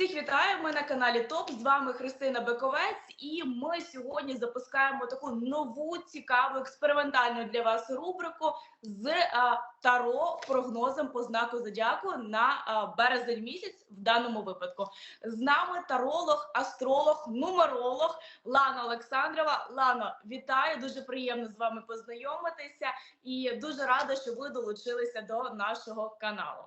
Всіх вітаю! Ми на каналі ТОП. З вами Христина Бековець, і ми сьогодні запускаємо таку нову цікаву експериментальну для вас рубрику з а, таро прогнозом по знаку зодіаку на а, березень місяць. В даному випадку з нами таролог, астролог, нумеролог Лана Олександрова. Лано, вітаю! Дуже приємно з вами познайомитися, і дуже рада, що ви долучилися до нашого каналу.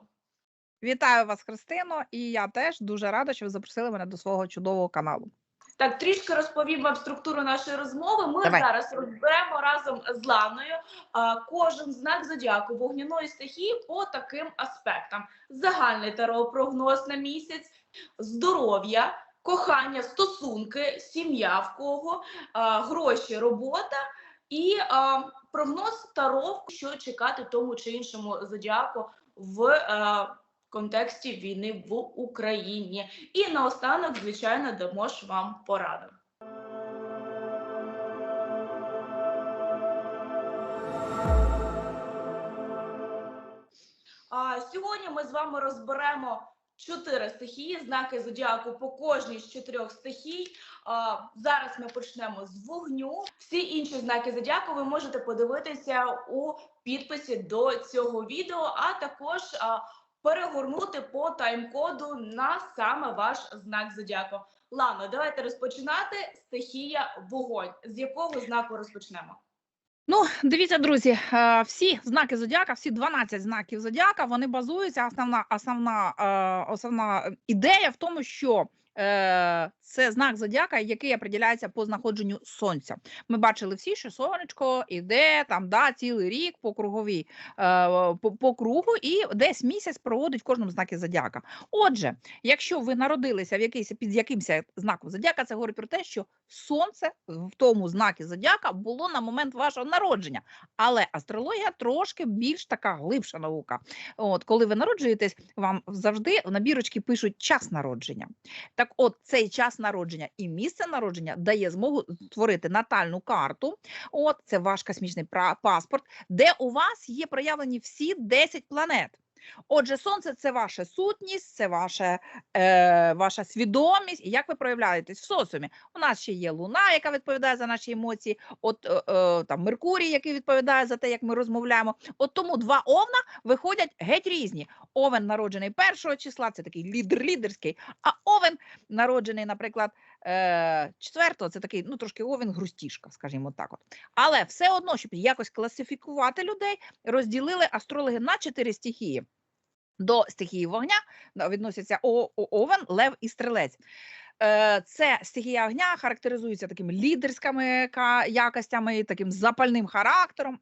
Вітаю вас, Христино, і я теж дуже рада, що ви запросили мене до свого чудового каналу. Так, трішки розповім вам структуру нашої розмови. Ми Давай. зараз розберемо разом з Ланою а, кожен знак зодіаку вогняної стихії по таким аспектам: загальний таропрогноз на місяць, здоров'я, кохання, стосунки, сім'я в кого, а, гроші, робота і а, прогноз таро, що чекати тому чи іншому зодіаку в. а, контексті війни в Україні. І наостанок, звичайно, дамо ж вам пораду. А сьогодні ми з вами розберемо чотири стихії, знаки зодіаку по кожній з чотирьох стихій. А, зараз ми почнемо з вогню. Всі інші знаки зодіаку ви можете подивитися у підписі до цього відео, а також а, перегорнути по тайм-коду на саме ваш знак зодіаку. Лано, давайте розпочинати. Стихія вогонь. З якого знаку розпочнемо? Ну, дивіться, друзі, е, всі знаки зодіака, всі 12 знаків зодіака, вони базуються. Основна, основна, е, основна ідея в тому, що це знак зодіака, який определяється по знаходженню сонця. Ми бачили всі, що сонечко іде там да, цілий рік по круговій е, по, по кругу, і десь місяць проводить в кожному знакі зодіака. Отже, якщо ви народилися в якийсь під якимось знаком зодіака, це говорить про те, що сонце в тому знакі зодіака було на момент вашого народження. Але астрологія трошки більш така глибша наука. От коли ви народжуєтесь, вам завжди в набірочки пишуть час народження. Так, от цей час народження і місце народження дає змогу створити натальну карту. От це ваш космічний паспорт, де у вас є проявлені всі 10 планет. Отже, сонце це ваша сутність, це ваша, е, ваша свідомість, і як ви проявляєтесь в соціумі. У нас ще є луна, яка відповідає за наші емоції, от е, е, там Меркурій, який відповідає за те, як ми розмовляємо. От тому два овна виходять геть різні. Овен народжений першого числа, це такий лідер лідерський, а овен народжений, наприклад, четвертого, це такий, ну трошки овен грустішка, скажімо так. От. Але все одно, щоб якось класифікувати людей, розділили астрологи на чотири стихії. До стихії вогня відносяться овен, лев і стрілець. Е, Це стихія огня характеризується такими лідерськими якостями, таким запальним характером.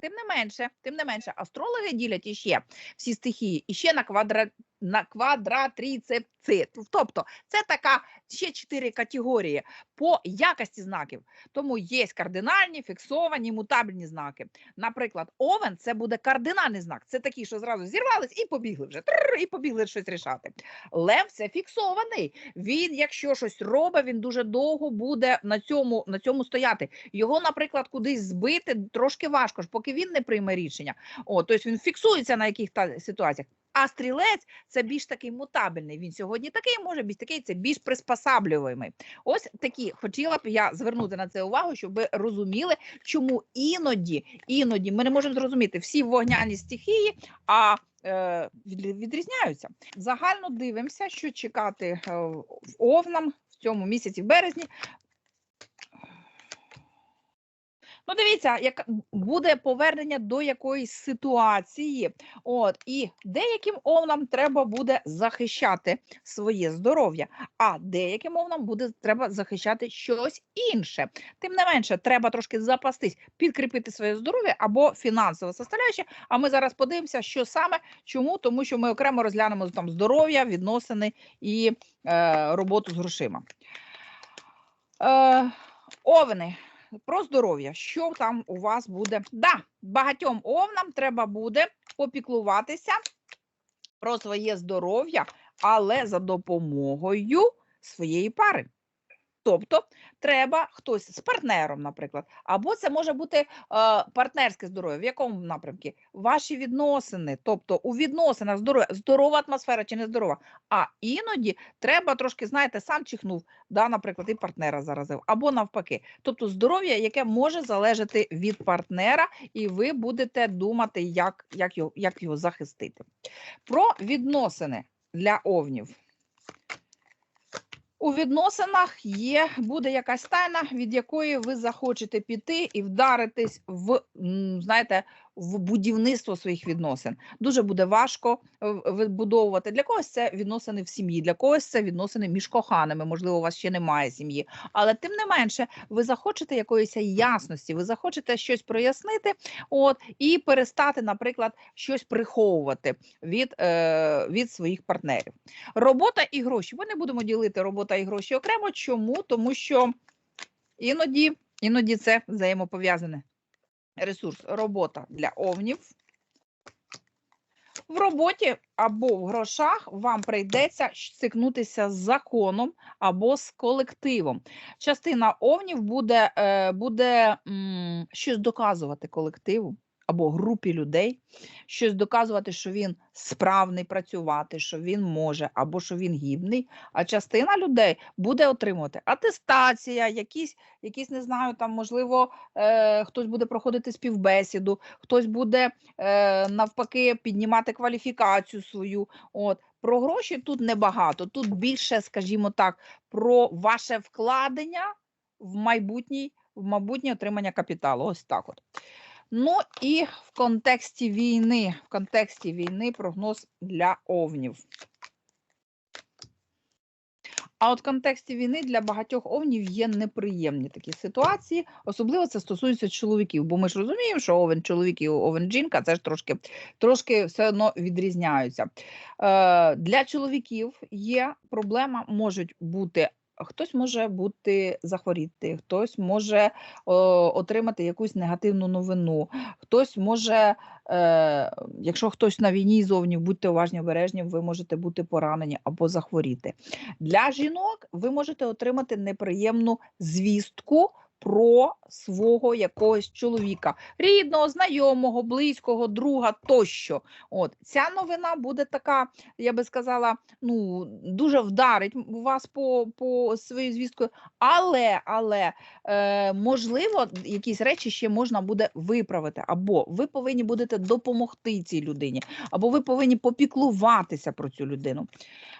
Тим не менше, тим не менше, астрологи ділять іще всі стихії іще на квадра на квадратріцепци. Тобто це така ще чотири категорії по якості знаків. Тому є кардинальні, фіксовані, мутабельні знаки. Наприклад, овен це буде кардинальний знак. Це такі, що зразу зірвались і побігли вже. І побігли щось рішати. Лев це фіксований. Він, якщо щось робить, він дуже довго буде на цьому, на цьому стояти. Його, наприклад, кудись збити трошки важко, ж, поки він не прийме рішення. О, тобто він фіксується на якихось ситуаціях. А стрілець це більш такий мутабельний. Він сьогодні такий, може більш такий, це більш приспосаблюємий. Ось такі хотіла б я звернути на це увагу, щоб ви розуміли, чому іноді, іноді ми не можемо зрозуміти всі вогняні стихії, а е, відрізняються. Загально дивимося, що чекати е, овнам в цьому місяці, в березні. Ну, дивіться, як буде повернення до якоїсь ситуації. От і деяким овнам треба буде захищати своє здоров'я, а деяким овнам буде треба захищати щось інше. Тим не менше, треба трошки запастись, підкріпити своє здоров'я або фінансове составляюче. А ми зараз подивимося, що саме чому, тому що ми окремо розглянемо там здоров'я, відносини і е, роботу з грошима. Е, овни про здоров'я. Що там у вас буде? Да, багатьом овнам треба буде попіклуватися про своє здоров'я, але за допомогою своєї пари. Тобто треба хтось з партнером, наприклад, або це може бути е, партнерське здоров'я. В якому напрямку? Ваші відносини, тобто у відносинах здоров'я, здорова атмосфера чи не здорова. А іноді треба трошки, знаєте, сам чихнув, да, наприклад, і партнера заразив, або навпаки. Тобто здоров'я, яке може залежати від партнера, і ви будете думати, як, як, його, як його захистити. Про відносини для овнів. У відносинах є, буде якась тайна, від якої ви захочете піти і вдаритись в, знаєте, в будівництво своїх відносин. Дуже буде важко е, вибудовувати. Для когось це відносини в сім'ї, для когось це відносини між коханими. Можливо, у вас ще немає сім'ї. Але тим не менше, ви захочете якоїсь ясності, ви захочете щось прояснити, от і перестати, наприклад, щось приховувати від, е, від своїх партнерів. Робота і гроші. Ми не будемо ділити робота і гроші окремо. Чому? Тому що іноді, іноді це взаємопов'язане. Ресурс робота для овнів. В роботі або в грошах вам прийдеться стикнутися з законом або з колективом. Частина овнів буде, е, буде щось доказувати колективу або групі людей, щось доказувати, що він справний працювати, що він може, або що він гідний. А частина людей буде отримувати атестація, якісь, якісь не знаю, там можливо, е, хтось буде проходити співбесіду, хтось буде е, навпаки піднімати кваліфікацію свою. От про гроші тут небагато. Тут більше, скажімо так, про ваше вкладення в майбутній, в майбутнє отримання капіталу. Ось так от. Ну і в контексті війни, в контексті війни прогноз для овнів. А от в контексті війни для багатьох овнів є неприємні такі ситуації. Особливо це стосується чоловіків, бо ми ж розуміємо, що овен чоловік і овен жінка це ж трошки, трошки все одно відрізняються. Е, для чоловіків є проблема, можуть бути. Хтось може бути захворіти, хтось може о, отримати якусь негативну новину, хтось може, е, якщо хтось на війні зовні, будьте уважні, обережні, ви можете бути поранені або захворіти. Для жінок ви можете отримати неприємну звістку про свого якогось чоловіка, рідного, знайомого, близького, друга тощо. От ця новина буде така, я би сказала, ну дуже вдарить вас по, по своєю звісткою, але, але е, можливо, якісь речі ще можна буде виправити, або ви повинні будете допомогти цій людині, або ви повинні попіклуватися про цю людину.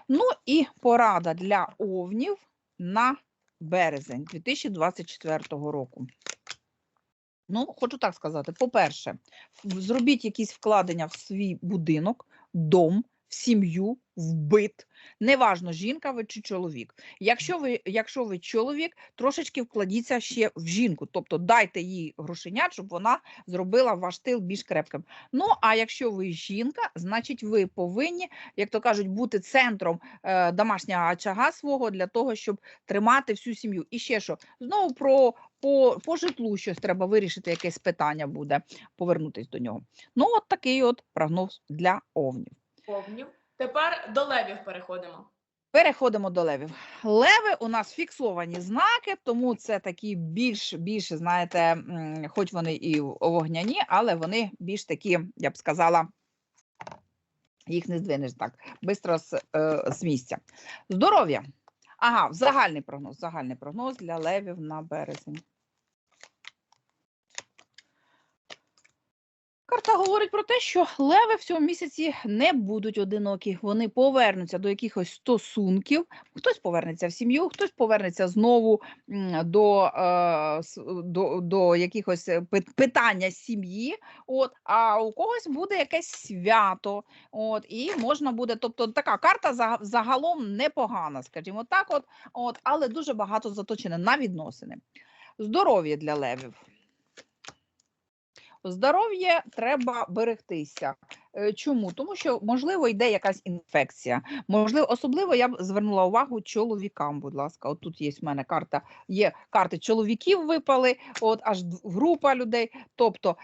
Ну і порада для овнів на березень 2024 року. Ну, хочу так сказати: по-перше, зробіть якісь вкладення в свій будинок, дом, в сім'ю, в бит. Неважно, жінка ви чи чоловік. Якщо ви, якщо ви чоловік, трошечки вкладіться ще в жінку, тобто дайте їй грошенят, щоб вона зробила ваш тил більш крепким. Ну, а якщо ви жінка, значить ви повинні, як то кажуть, бути центром е, домашнього очага свого для того, щоб тримати всю сім'ю. І ще що, знову про по, по житлу щось треба вирішити, якесь питання буде, повернутись до нього. Ну, от такий от прогноз для овнів. Овнів. Тепер до левів переходимо. Переходимо до левів. Леви у нас фіксовані знаки, тому це такі більш, більш знаєте, хоч вони і вогняні, але вони більш такі, я б сказала, їх не здвинеш так, швидко з, е, з місця. Здоров'я. Ага, загальний прогноз. Загальний прогноз для левів на березень. Карта говорить про те, що леви в цьому місяці не будуть одинокі. Вони повернуться до якихось стосунків. Хтось повернеться в сім'ю, хтось повернеться знову до, е, до, до якихось е, питання сім'ї. От, а у когось буде якесь свято. От, і можна буде, тобто така карта за- загалом непогана, скажімо так, от, от, але дуже багато заточена на відносини. Здоров'я для левів. Здоров'я треба берегтися. Е, Чому? Тому що можливо йде якась інфекція. Можливо, особливо я б звернула увагу чоловікам. Будь ласка, от тут є в мене карта. Є карти чоловіків випали, от аж група людей. Тобто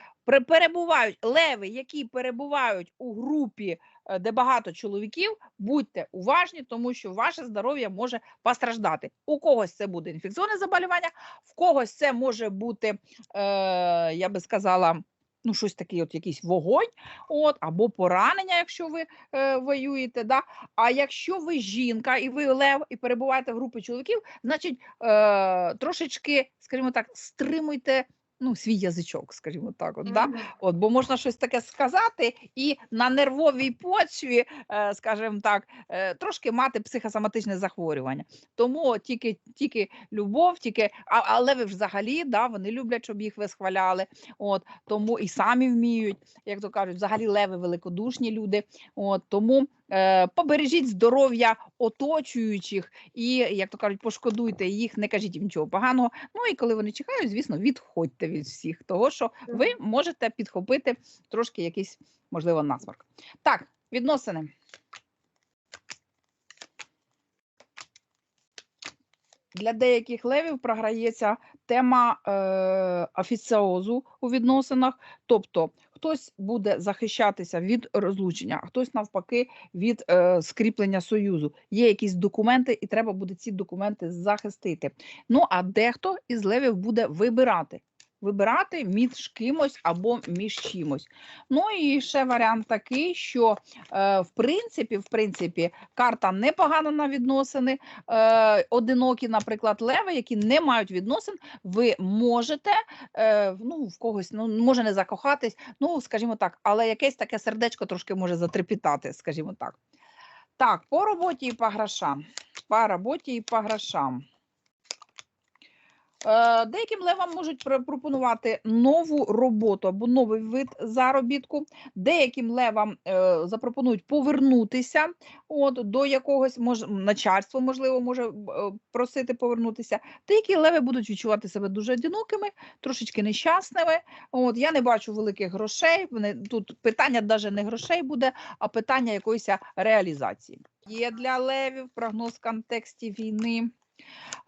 перебувають леви, які перебувають у групі де багато чоловіків, будьте уважні, тому що ваше здоров'я може постраждати. У когось це буде інфекційне заболівання, в когось це може бути, е, я би сказала, ну, щось таке, от якийсь вогонь, от, або поранення, якщо ви е, воюєте. Да? А якщо ви жінка і ви лев, і перебуваєте в групі чоловіків, значить е, трошечки, скажімо так, стримуйте ну, свій язичок, скажімо так. От, да? От, бо можна щось таке сказати, і на нервовій почві, е, скажімо так, е, трошки мати психосоматичне захворювання. Тому тільки, тільки любов, тільки, а, але ви взагалі да, вони люблять, щоб їх висхваляли. От, тому і самі вміють, як то кажуть, взагалі леви великодушні люди. От, тому побережіть здоров'я оточуючих і, як то кажуть, пошкодуйте їх, не кажіть їм нічого поганого. Ну і коли вони чекають, звісно, відходьте від всіх, того що ви можете підхопити трошки якийсь, можливо, насморк. Так, відносини. Для деяких левів програється тема е, офіціозу у відносинах, тобто хтось буде захищатися від розлучення, а хтось навпаки від е, скріплення союзу. Є якісь документи, і треба буде ці документи захистити. Ну а дехто із левів буде вибирати. Вибирати між кимось або між чимось. Ну і ще варіант такий, що е, в принципі, в принципі, карта непогана на відносини. Е, одинокі, наприклад, леви, які не мають відносин, ви можете е, ну, в когось, ну може не закохатись, ну скажімо так, але якесь таке сердечко трошки може затрепітати, скажімо так. Так, по роботі і по грошам. По роботі і по грошам. Е, Деяким левам можуть пр- пропонувати нову роботу або новий вид заробітку. Деяким левам е, запропонують повернутися от, до якогось мож, начальство, можливо, може е, просити повернутися. Деякі леви будуть відчувати себе дуже одинокими, трошечки нещасними. От, я не бачу великих грошей. Тут питання навіть не грошей буде, а питання якоїсь реалізації. Є для левів прогноз в контексті війни.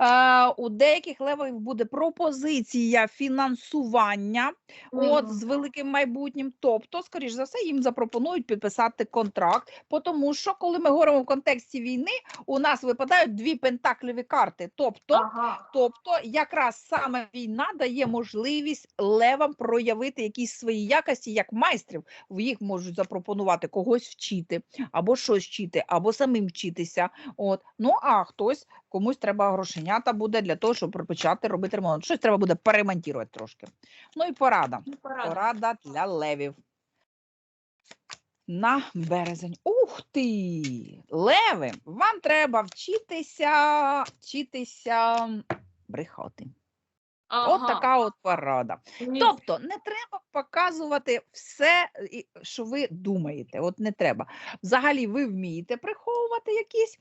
Е, у деяких левів буде пропозиція фінансування от, з великим майбутнім. Тобто, скоріш за все, їм запропонують підписати контракт, тому що, коли ми говоримо в контексті війни, у нас випадають дві пентаклеві карти. Тобто, Ага. Тобто, якраз саме війна дає можливість левам проявити якісь свої якості як майстрів. В їх можуть запропонувати когось вчити, або щось вчити, або самим вчитися. От ну а хтось комусь треба грошенята буде для того, щоб почати робити ремонт. Щось треба буде перемонтувати трошки. Ну і порада. Ну, порада. Порада для левів. На березень. Ух ти! Леви! Вам треба вчитися, вчитися брехати. От така от порада. Ні. Тобто не треба показувати все, що ви думаєте. От не треба. Взагалі, ви вмієте приховувати якісь.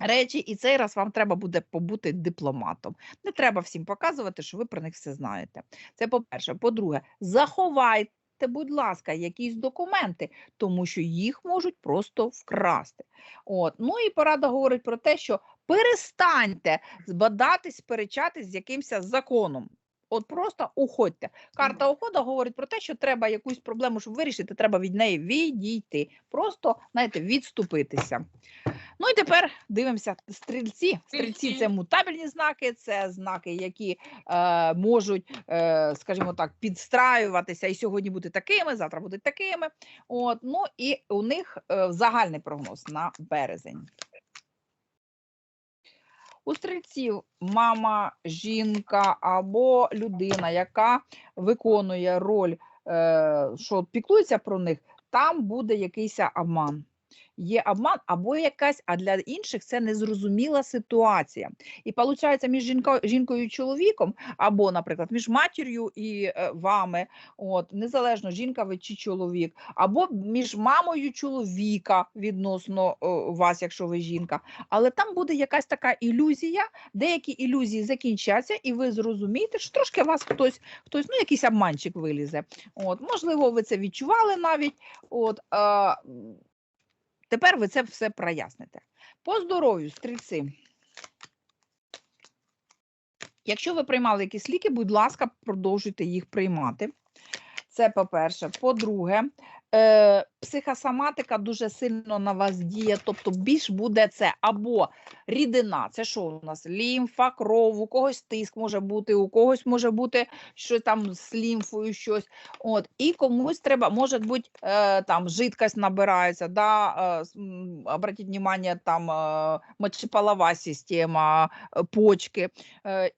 Речі, і цей раз вам треба буде побути дипломатом. Не треба всім показувати, що ви про них все знаєте. Це по-перше. По-друге, заховайте, будь ласка, якісь документи, тому що їх можуть просто вкрасти. От. Ну і порада говорить про те, що перестаньте збадатись, сперечатись з якимось законом. От просто уходьте. Карта уходу говорить про те, що треба якусь проблему, щоб вирішити, треба від неї відійти. Просто, знаєте, відступитися. Ну і тепер дивимося стрільці. Стрільці Стрільці. це мутабельні знаки, це знаки, які е, можуть, е, скажімо так, підстраюватися і сьогодні бути такими, завтра будуть такими. От, ну і у них е, загальний прогноз на березень. У стрільців мама, жінка або людина, яка виконує роль, е, що піклується про них, там буде якийсь обман. Є обман або якась, а для інших це незрозуміла ситуація. І виходить, між жінко, жінкою і чоловіком, або, наприклад, між матір'ю і е, вами, от, незалежно жінка ви чи чоловік, або між мамою чоловіка відносно о, вас, якщо ви жінка. Але там буде якась така ілюзія, деякі ілюзії закінчаться, і ви зрозумієте, що трошки вас хтось, хтось ну якийсь обманчик вилізе. От, можливо, ви це відчували навіть. От, м, тепер ви це все проясните. По здоров'ю, стрільці. Якщо ви приймали якісь ліки, будь ласка, продовжуйте їх приймати. Це по-перше. По-друге, е, психосоматика дуже сильно на вас діє, тобто більш буде це або рідина, це що у нас? Лімфа, кров, у когось тиск може бути, у когось може бути що там з лімфою щось. От, і комусь треба, може бути, е, там жидкость набирається, да, е, обратіть внимание, там е, мочеполова система, почки.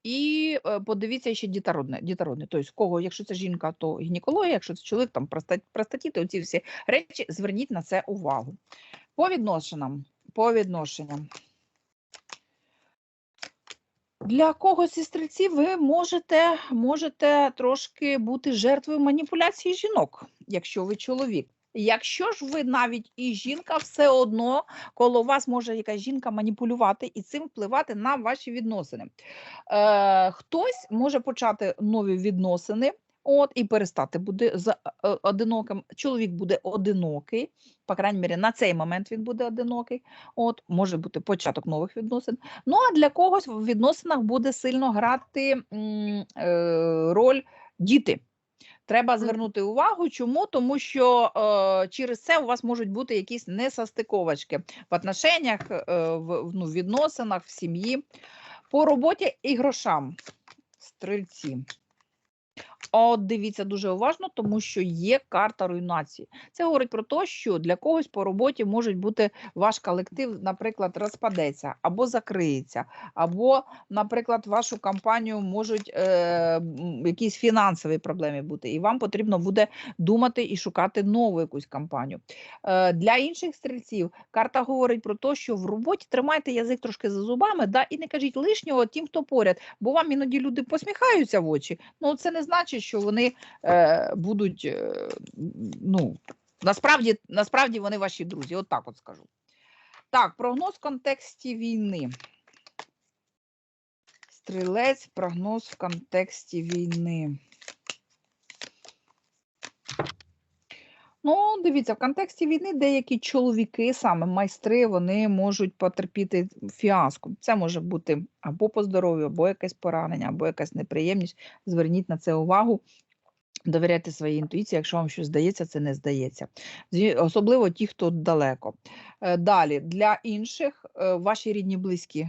І подивіться ще дітородне. дітородне. Тобто, кого, якщо це жінка, то гінекологія, якщо це чоловік, там проста- простатіти, оці всі речі, зверніть на це увагу. По відношенням, по відношенням. Для когось із стрільців ви можете, можете трошки бути жертвою маніпуляції жінок, якщо ви чоловік. Якщо ж ви навіть і жінка, все одно коло вас може якась жінка маніпулювати і цим впливати на ваші відносини. Е, хтось може почати нові відносини. От і перестати буде з е, одиноким. Чоловік буде одинокий, по крайній мірі, на цей момент він буде одинокий. От може бути початок нових відносин. Ну а для когось в відносинах буде сильно грати м, е, роль діти. Треба звернути увагу, чому? Тому що е, через це у вас можуть бути якісь несостиковочки в отношеннях, е, в в, ну, відносинах, в сім'ї, по роботі і грошам. Стрільці. От дивіться дуже уважно, тому що є карта руйнації. Це говорить про те, що для когось по роботі може бути ваш колектив, наприклад, розпадеться або закриється, або, наприклад, вашу компанію можуть е, якісь фінансові проблеми бути, і вам потрібно буде думати і шукати нову якусь компанію. Е, для інших стрільців карта говорить про те, що в роботі тримайте язик трошки за зубами, да, і не кажіть лишнього тим, хто поряд, бо вам іноді люди посміхаються в очі. Ну це не значить, що вони е, будуть. Е, ну, насправді, насправді вони ваші друзі. От так от скажу. Так, прогноз в контексті війни. Стрілець, прогноз в контексті війни. Ну, дивіться, в контексті війни деякі чоловіки, саме майстри, вони можуть потерпіти фіаско. Це може бути або по здоров'ю, або якесь поранення, або якась неприємність. Зверніть на це увагу. Довіряйте своїй інтуїції, якщо вам щось здається, це не здається. Особливо ті, хто далеко. Е, Далі, для інших, е, ваші рідні близькі,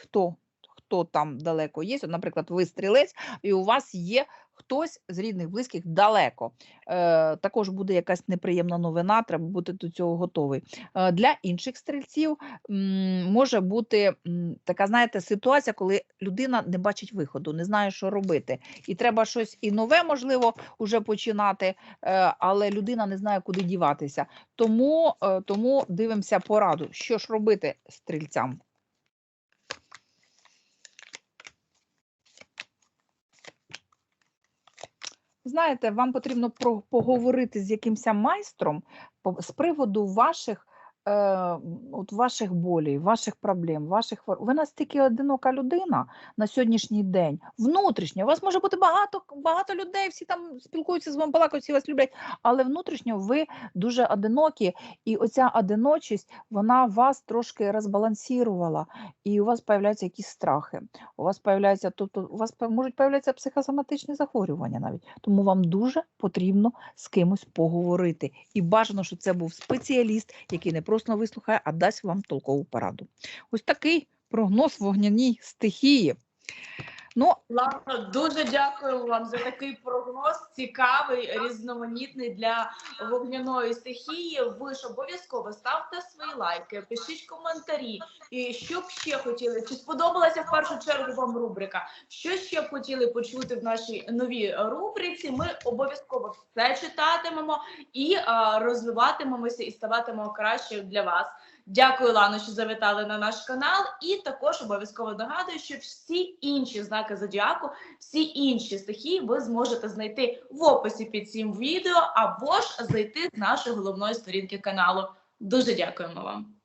хто, хто там далеко є, наприклад, ви стрілець, і у вас є хтось з рідних близьких далеко. Е, також буде якась неприємна новина, треба бути до цього готовий. Е, для інших стрільців м, може бути м, така, знаєте, ситуація, коли людина не бачить виходу, не знає, що робити. І треба щось і нове, можливо, вже починати, е, але людина не знає, куди діватися. Тому, е, тому дивимося пораду, що ж робити стрільцям. Знаєте, вам потрібно про- поговорити з якимось майстром з приводу ваших, е, от ваших болей, ваших проблем, ваших хвор- Ви настільки одинока людина на сьогоднішній день, внутрішньо. У вас може бути багато, багато людей, всі там спілкуються з вами, балакають, всі вас люблять, але внутрішньо ви дуже одинокі, і оця одиночість вона вас трошки розбалансірувала, і у вас появляються якісь страхи. У вас появляється, тобто у вас можуть появлятися психосоматичні захворювання навіть. Тому вам дуже потрібно з кимось поговорити. І бажано, щоб це був спеціаліст, який не просто вислухає, а дасть вам толкову пораду. Ось такий прогноз вогняній стихії. Ну, Ладно, дуже дякую вам за такий прогноз, цікавий, різноманітний для вогняної стихії. Ви ж обов'язково ставте свої лайки, пишіть коментарі. І що б ще хотіли? Чи сподобалася в першу чергу вам рубрика? Що ще б хотіли почути в нашій новій рубриці? Ми обов'язково все читатимемо і а, розвиватимемося і ставатимемо краще для вас. Дякую, Лано, що завітали на наш канал. І також обов'язково нагадую, що всі інші знаки зодіаку, всі інші стихії ви зможете знайти в описі під цим відео або ж зайти з нашої головної сторінки каналу. Дуже дякуємо вам.